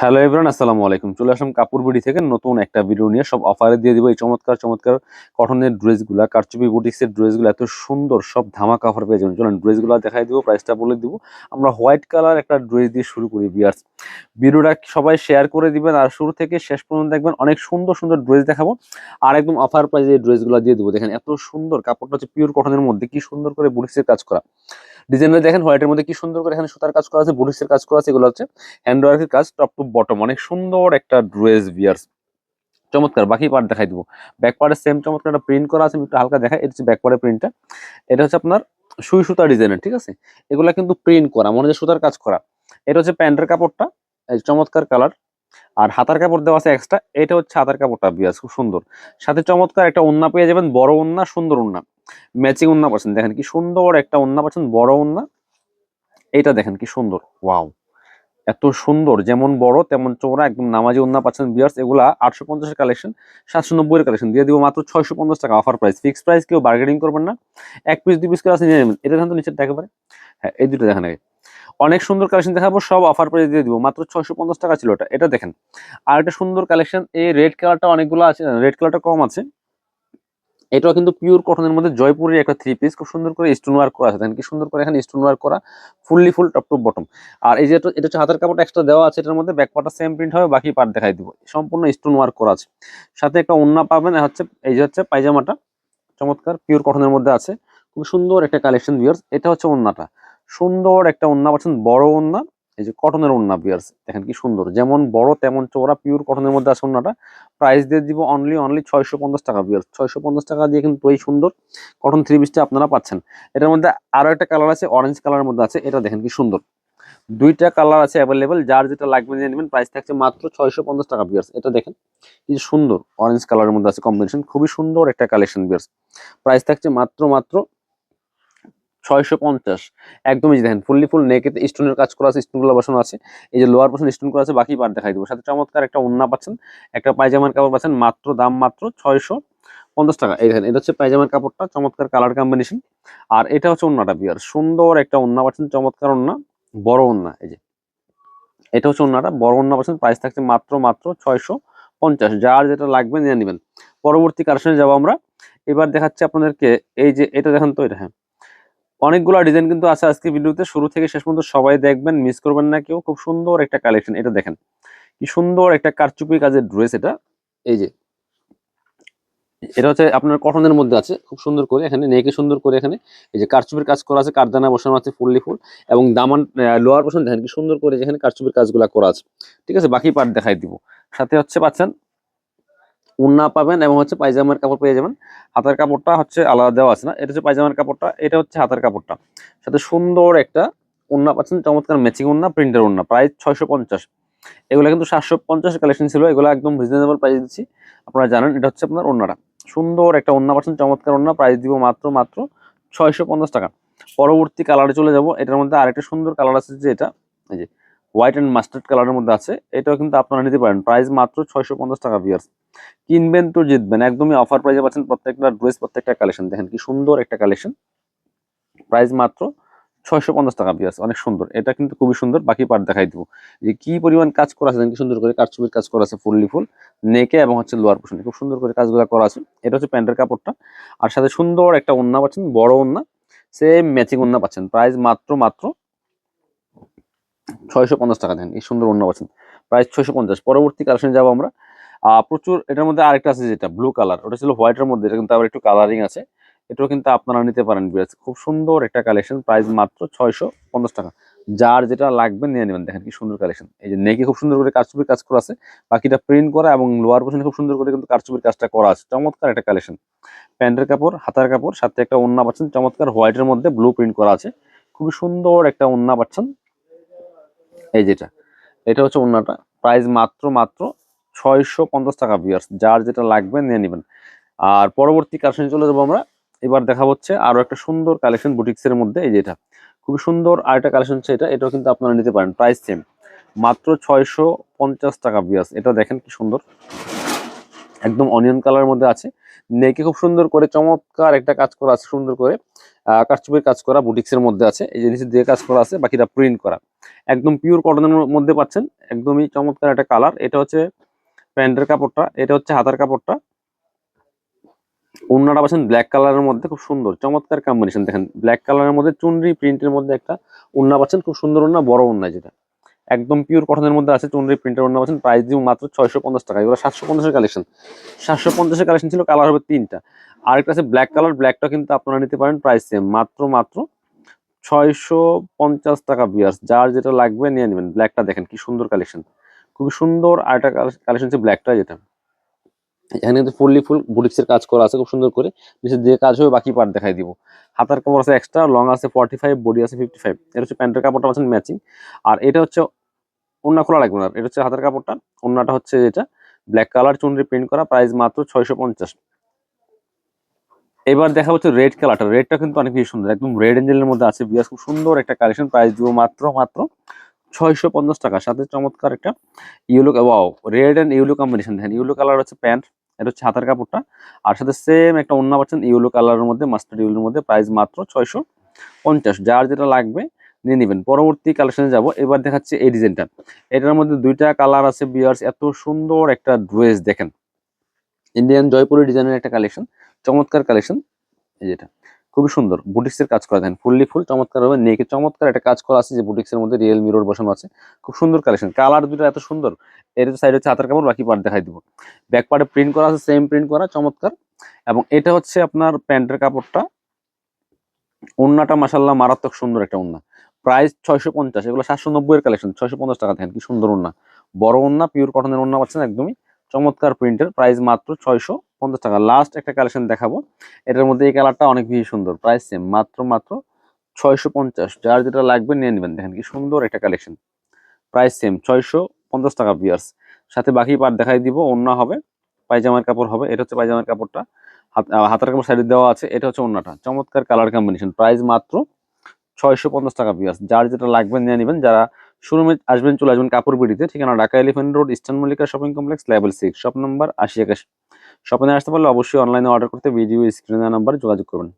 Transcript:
Hello everyone আসসালামু আলাইকুম। চলে আসলাম কাপড় বিড়ি থেকে নতুন একটা ভিডিও নিয়ে। সব অফারে দিয়ে দিব। এই চমৎকার চমৎকার কটনের ড্রেসগুলো কারচুপি বুটিক্সের ড্রেসগুলো এত সুন্দর সব ধামাকা অফার পেয়ে যাবেন। চলেন ড্রেসগুলো দেখাই দিব প্রাইসটা বলে দিব। আমরা হোয়াইট কালার একটা ড্রেস দিয়ে শুরু করি বিয়ার্স ভিডিওটা সবাই শেয়ার করে দিবেন আর শুরু থেকে শেষ পর্যন্ত দেখবেন অনেক সুন্দর সুন্দর ড্রেস দেখাবো। আর একদম অফার প্রাইসে এই ড্রেসগুলো দিয়ে দেবো। দেখেন এত সুন্দর, কাপড়টা হচ্ছে পিওর কটনের মধ্যে। কি সুন্দর করে বুটিক্সের কাজ করা। ডিজাইনটা দেখেন হোয়াইটের মধ্যে কি সুন্দর করে এখানে সুতার কাজ করা আছে, বুটিক্সের কাজ করা আছে, এগুলো হচ্ছে হ্যান্ড ওয়ার্কের কাজ টপ টু বটম অনেক সুন্দর একটা ড্রেস বিয়ার্স চমৎকার, বাকি পার্ট দেখাই দিব। ব্যাক পার্টে সেম চমৎকার একটা প্রিন্ট করা আছে, আমি একটু হালকা দেখাই, এটা হচ্ছে ব্যাক পার্টের প্রিন্টটা এটা হচ্ছে আপনার সুই সুতা ডিজাইনের ঠিক আছে? এগুলা কিন্তু প্রিন্ট করা, মনে হচ্ছে সুতার কাজ করা। এটা হচ্ছে প্যান্টের কাপড়টা চমৎকার কালার আর হাতার কাপড় দেওয়া আছে এক্সট্রা এটা হচ্ছে হাতার কাপড়টা, বিয়াস, খুব সুন্দর। সাথে চমৎকার একটা ওন্না পেয়ে যাবেন, বড় ওন্না, সুন্দর ওন্না। ম্যাচিং ওন্না পাচ্ছেন দেখেন কি সুন্দর একটা ওন্না পাচ্ছেন বড় ওন্না। এইটা দেখেন কি সুন্দর, ওয়াও। এত সুন্দর, যেমন বড় তেমন চৌড়া একদম নামাজি ওন্না পাচ্ছেন বিয়ার্স এগুলা আটশো পঞ্চাশের কালেকশন সাতশো নব্বইয়ের কালেকশন দিয়ে দিব মাত্র ছয়শো পঞ্চাশ টাকা অফার প্রাইস ফিক্স প্রাইস কেউ বার্গেনিং করবেন না। এক পিস দুই পিস করে আছে নিয়ে নেবেন। এটা দেখেন তো নিচের একেবারে হ্যাঁ এই দুটো দেখেন আগে। অনেক সুন্দর কালেকশন দেখাবো, সব অফার প্রাইস দিয়ে দিব। মাত্র ছয়শো পঞ্চাশ টাকা ছিল এটা এটা দেখেন। আর একটা সুন্দর কালেকশন এই রেড কালারটা অনেকগুলো আছে। রেড কালারটা কম আছে। এটাও কিন্তু পিওর কটনের মধ্যে জয়পুরের একটা থ্রি পিস খুব সুন্দর করে স্টোন ওয়ার্ক করা আছে। দেখেন কি সুন্দর করে এখানে স্টোন ওয়ার্ক করা fully full top to bottom আর এই যে এটা হচ্ছে হাতের কাপড় এক্সট্রা দেওয়া আছে, এটার মধ্যে ব্যাক পার্টটা সেম প্রিন্ট হবে, বাকি পার্ট দেখাই দিব। সম্পূর্ণ স্টোন ওয়ার্ক করা আছে। সাথে একটা ওন্না পাবেন হচ্ছে, এই যে হচ্ছে পায়জামাটা। চমৎকার পিওর কটনের মধ্যে আছে। খুব সুন্দর একটা কালেকশন বিয়ার্স এটা হচ্ছে ওন্নাটা সুন্দর একটা ওন্না পাচ্ছেন বড় ওন্না এই যে কটনের ওন্না বিয়ার্স দেখেন কি সুন্দর। যেমন বড়, তেমন চোরা পিওর কটনের মধ্যে আছে ওন্নাটা প্রাইস দিয়ে দিব অনলি অনলি ছয়শো পঞ্চাশ টাকা বিয়ার্স ছয়শো পঞ্চাশ টাকা দিয়ে কিন্তু এই সুন্দর কটন থ্রি পিসটা আপনারা পাচ্ছেন। এটার মধ্যে আরও একটা কালার আছে অরেঞ্জ কালারের মধ্যে আছে। এটা দেখেন কি সুন্দর। দুইটা কালার আছে অ্যাভেলেবেল যার যেটা লাগবে নিয়ে নেবেন প্রাইস থাকছে মাত্র ছয়শো পঞ্চাশ টাকা বিয়ার্স এটা দেখেন কি সুন্দর অরেঞ্জ কালারের মধ্যে আছে কম্বিনেশন খুবই সুন্দর একটা কালেকশন বিয়ার্স প্রাইস থাকছে মাত্র মাত্র ছয়শো পঞ্চাশ। একদমই দেখেন ফুললি ফুল নেকেতে স্টোনের কাজ করা আছে স্টোনগুলো বসানো আছে। এই যে লোয়ার পোর্শন স্টোন করা আছে, বাকি পার্ট দেখাই দেবো। সাথে চমৎকার একটা ওন্না পাচ্ছেন, একটা পায়জামার কাপড় পাচ্ছেন, মাত্র দাম মাত্র ছয়শো পঞ্চাশ টাকা। এই দেখেন, এটা হচ্ছে পায়জামার কাপড়টা, চমৎকার কালার কম্বিনেশন আর এটা হচ্ছে ওন্নাটা বিয়ার সুন্দর একটা ওন্না পাচ্ছেন, চমৎকার ওন্না বড় ওন্না এই যে। এটা হচ্ছে ওন্নাটা বড় ওন্না পাচ্ছেন প্রাইস থাকছে মাত্র মাত্র ছয়শো পঞ্চাশ। যার যেটা লাগবে নিয়ে নেবেন। পরবর্তী কালেকশনে যাব আমরা। এবার দেখাচ্ছি আপনাদেরকে, এই যে, এটা দেখেন তো, এটা হ্যাঁ। অনেকগুলো ডিজাইন কিন্তু আছে আজকে ভিডিওতে। শুরু থেকে শেষ পর্যন্ত সবাই দেখবেন মিস করবেন না কেউ। খুব সুন্দর একটা কালেকশন এটা দেখেন, কি সুন্দর একটা কারচুপি কাজের ড্রেস এটা। এই যে, এটা হচ্ছে আপনার কটনের মধ্যে আছে। খুব সুন্দর করে এখানে, নেকে সুন্দর করে এখানে এই যে কারচুপির কাজ করা আছে, কারদানা বসানো আছে, ফুললি ফুল এবং দামান লোয়ার পোর্শন দেখেন কি সুন্দর করে যেখানে কারচুপির কাজগুলো করা আছে। ঠিক আছে, বাকি পার্ট দেখাই দিব। সাথে হচ্ছে পাচ্ছেন উন্না পাবেন এবং হচ্ছে পায়জামার কাপড় পেয়ে যাবেন। হাতের কাপড়টা হচ্ছে আলাদা দেওয়া আছে না, এটা হচ্ছে পায়জামার কাপড়টা, এটা হচ্ছে হাতের কাপড়টা। সাথে সুন্দর একটা উন্না পাচ্ছেন, চমৎকার ম্যাচিং উন্না প্রিন্টের উন্না, প্রাইস ছয়শো পঞ্চাশ। এগুলো কিন্তু সাতশো পঞ্চাশ কালেকশন ছিল, এগুলো একদম রিজনেবল প্রাইস দিচ্ছি। আপনারা জানেন, এটা হচ্ছে আপনার ওন্নাটা সুন্দর একটা ওন্না পাচ্ছেন, চমৎকার ওন্না প্রাইস দিব মাত্র মাত্র ছয়শো পঞ্চাশ টাকা। পরবর্তী কালারে চলে যাব, এটার মধ্যে আরেকটা সুন্দর কালার আছে যে এটা, এই যে হোয়াইট অ্যান্ড মাস্টার্ড কালারের মধ্যে আছে, এটাও কিন্তু আপনারা নিতে পারেন। প্রাইস মাত্র ছয়শো পঞ্চাশ টাকা বিয়ার্স কিনবেন তো জিতবেন। একদমই অফার প্রাইসে পাচ্ছেন প্রত্যেকটা ড্রেস প্রত্যেকটা কালেকশন দেখেন কি সুন্দর একটা কালেকশন প্রাইস মাত্র ছয়শো পঞ্চাশ টাকা বিয়ার্স অনেক সুন্দর। এটা কিন্তু খুবই সুন্দর। বাকি পার্ট দেখাই দিব। যে কি পরিমাণ কাজ করা আছে কি সুন্দর করে কাঠছবির কাজ করা আছে, ফুললি ফুল, নেকে এবং হচ্ছে লোয়ার পোর্শনে খুব সুন্দর করে কাজগুলো করা আছে। এটা হচ্ছে প্যান্টের কাপড়টা। আর সাথে সুন্দর একটা ওন্না পাচ্ছেন, বড় ওন্না। সেম ম্যাচিং ওন্না পাচ্ছেন। প্রাইস মাত্র মাত্র ছয়শো পঞ্চাশ টাকা দেন এই সুন্দর অন্য পাচ্ছেন। প্রাইস ছয়শো পঞ্চাশ। পরবর্তী কালেকশন যাব আমরা। প্রচুর এটার মধ্যে আরেকটা আছে যেটা ব্লু কালার ওটা ছিল হোয়াইটের মধ্যে, এটা কিন্তু আবার একটু কালারিং আছে। এটাও কিন্তু আপনারা নিতে পারেন বিরাজ খুব সুন্দর একটা কালেকশন প্রাইস মাত্র ছয়শো পঞ্চাশ টাকা। যার যেটা লাগবে নিয়ে নেবেন, দেখেন কি সুন্দর কালেকশন এই যে নেকে খুব সুন্দর করে কারচুপির কাজ করা আছে। বাকিটা প্রিন্ট করা এবং লোয়ার পোর্শনে খুব সুন্দর করে কিন্তু কারচুপির কাজটা করা আছে। চমৎকার একটা কালেকশন প্যান্টের কাপড়, হাতার কাপড়, সাথে একটা ওন্না পাচ্ছেন, চমৎকার হোয়াইটের মধ্যে ব্লু প্রিন্ট করা আছে। খুবই সুন্দর একটা ওন্না পাচ্ছেন। এই যেটা, এটা হচ্ছে ওন্নাটা প্রাইস মাত্র মাত্র ছয়শো পঞ্চাশ টাকা বিয়ার্স যার যেটা লাগবে নিয়ে নেবেন। আর পরবর্তী কালেকশন চলে যাব আমরা। এবার দেখা হচ্ছে আরও একটা সুন্দর কালেকশন বুটিক্সের মধ্যে, এই যেটা খুবই সুন্দর আরেকটা কালেকশন হচ্ছে এটা, এটাও কিন্তু আপনারা নিতে পারেন প্রাইস সেম মাত্র ছয়শো পঞ্চাশ টাকা বিয়ার্স এটা দেখেন কি সুন্দর। একদম অনিয়ন কালার মধ্যে আছে। নেকে খুব সুন্দর করে, চমৎকার একটা কাজ করা আছে, সুন্দর করে কারচুপির কাজ করা বুটিক্সের মধ্যে আছে। এই নিচে দিয়ে কাজ করা আছে, বাকিটা প্রিন্ট করা। একদম পিওর কটনের মধ্যে পাচ্ছেন, একদমই চমৎকার একটা কালার এটা হচ্ছে প্যান্টের কাপড়টা, এটা হচ্ছে হাতার কাপড়টা। ওড়নাটা পাচ্ছেন ব্ল্যাক কালারের মধ্যে, খুব সুন্দর, চমৎকার কম্বিনেশন দেখেন ব্ল্যাক কালারের মধ্যে চুনরি প্রিন্টের মধ্যে একটা ওড়না পাচ্ছেন, খুব সুন্দর ওড়না, বড় ওড়না যেটা। একদম পিওর কটনের মধ্যে আছে চুনরি প্রিন্টের ওড়না পাচ্ছেন প্রাইস দিব মাত্র ছয়শো পঞ্চাশ টাকা, এগুলো সাতশো পঞ্চাশের কালেকশন সাতশো পঞ্চাশের কালেকশন ছিল কালার হবে তিনটা। আরেকটা আছে ব্ল্যাক কালার ব্ল্যাকটা কিন্তু আপনারা নিতে পারেন প্রাইস সেম মাত্র মাত্র ছয়শো পঞ্চাশ টাকা বিয়ার্স যার যেটা লাগবে নিয়ে নেবেন। ব্ল্যাকটা দেখেন, কি সুন্দর কালেকশন খুবই সুন্দর আর একটা কালেকশন হচ্ছে ব্ল্যাকটা যেটা। এখানে কিন্তু ফুললি ফুল বুটিক্সের কাজ করা আছে খুব সুন্দর করে। নিচে যে কাজ হবে বাকি পার্ট দেখাই দিব। হাতার কাপড় আছে এক্সট্রা লং আছে ফর্টি ফাইভ বডি আছে ফিফটি ফাইভ এটা হচ্ছে প্যান্টের কাপড়টা পাচ্ছেন ম্যাচিং আর এটা হচ্ছে ওন্না খোলা লাগবে না এটা হচ্ছে হাতের কাপড়টা। ওন্নাটা হচ্ছে এটা ব্ল্যাক কালার চুনরি প্রিন্ট করা প্রাইস মাত্র ছয়শো পঞ্চাশ। এবার দেখা হচ্ছে রেড কালারটা রেডটা কিন্তু অনেক বেশি সুন্দর। একদম রেড এঞ্জেলের মধ্যে আছে। বিয়াস খুব সুন্দর একটা কালেকশন প্রাইস দিব মাত্র মাত্র ছয়শো পঞ্চাশ টাকা। সাথে চমৎকার একটা yellow wow, red and yellow combination. দেখেন ইয়েলো কালার হচ্ছে প্যান্ট, এটা হচ্ছে হাতের কাপড়টা। আর সাথে সেম একটা অন্য পাচ্ছেন ইয়েলো কালারের মধ্যে মাস্টার ইয়েলোর মধ্যে, প্রাইস মাত্র ছয়শো পঞ্চাশ। যার যেটা লাগবে, নিয়ে নেবেন। পরবর্তী কালেকশনে যাব, এবার দেখাচ্ছে এই ডিজাইনটা। এটার মধ্যে দুইটা কালার আছে, বিয়ার্স, এত সুন্দর একটা ড্রেস, দেখেন। ইন্ডিয়ান জয়পুরি ডিজাইনের একটা কালেকশন, চমৎকার কালেকশন, এই যেটা খুবই সুন্দর। বুটিক্সের কাজ করা দেন ফুললি ফুল, চমৎকার হবে নেকে চমৎকার একটা কাজ করা আছে যে বুটিক্সের মধ্যে রিয়েল মিরর বসানো আছে। খুব সুন্দর কালেকশন কালার দুটো এত সুন্দর, এর সাইড হচ্ছে হাতের কাপড়, বাকি পার্ট দেখাই দিব। ব্যাক পার্টে প্রিন্ট করা আছে সেম প্রিন্ট করা, চমৎকার। এবং এটা হচ্ছে আপনার প্যান্টের কাপড়টা। ওন্নাটা মাসাল্লাহ মারাত্মক সুন্দর একটা ওন্না। প্রাইস ছয়শো পঞ্চাশ, এগুলো সাতশো নব্বই এর কালেকশন ছয়শো পঞ্চাশ টাকা দেখেন, কি সুন্দর ওন্না। বড় ওন্না পিওর কটনের ওন্না পাচ্ছেন একদমই। চমৎকার প্রিন্টের প্রাইস মাত্র ছয়শো। পঞ্চাশ টাকা। লাস্ট একটা কালেকশন দেখাবো। এটার মধ্যে এই কালারটা অনেক বেশি সুন্দর। প্রাইস সেম মাত্র মাত্র ছয়শো পঞ্চাশ। যার যেটা লাগবে নিয়ে নেবেন। দেখেন কি সুন্দর একটা কালেকশন প্রাইস সেম ছয়শো পঞ্চাশ টাকা বিয়ার্স সাথে বাকি পার্ট দেখাই দিব। অন্য হবে, পায়জামার কাপড় হবে। এটা হচ্ছে পায়জামার কাপড়টা। হাতের কাপড় সাইডে দেওয়া আছে। এটা হচ্ছে অন্যটা চমৎকার কালার কম্বিনেশন প্রাইস মাত্র ছয়শো পঞ্চাশ টাকা বিয়ার্স যার যেটা লাগবে নিয়ে নেবেন। যারা শোরুমে আসবেন, চলে আসবেন কাপড় বিড়িতে। ঠিকানা Dhaka elephant road, eastern Mallika shopping complex, level six shop number আশি একাশি। শপিংয়ে আসতে পারলে অবশ্যই অনলাইনে অর্ডার করতে ভিডিও স্ক্রিনে নাম্বারে যোগাযোগ করবেন।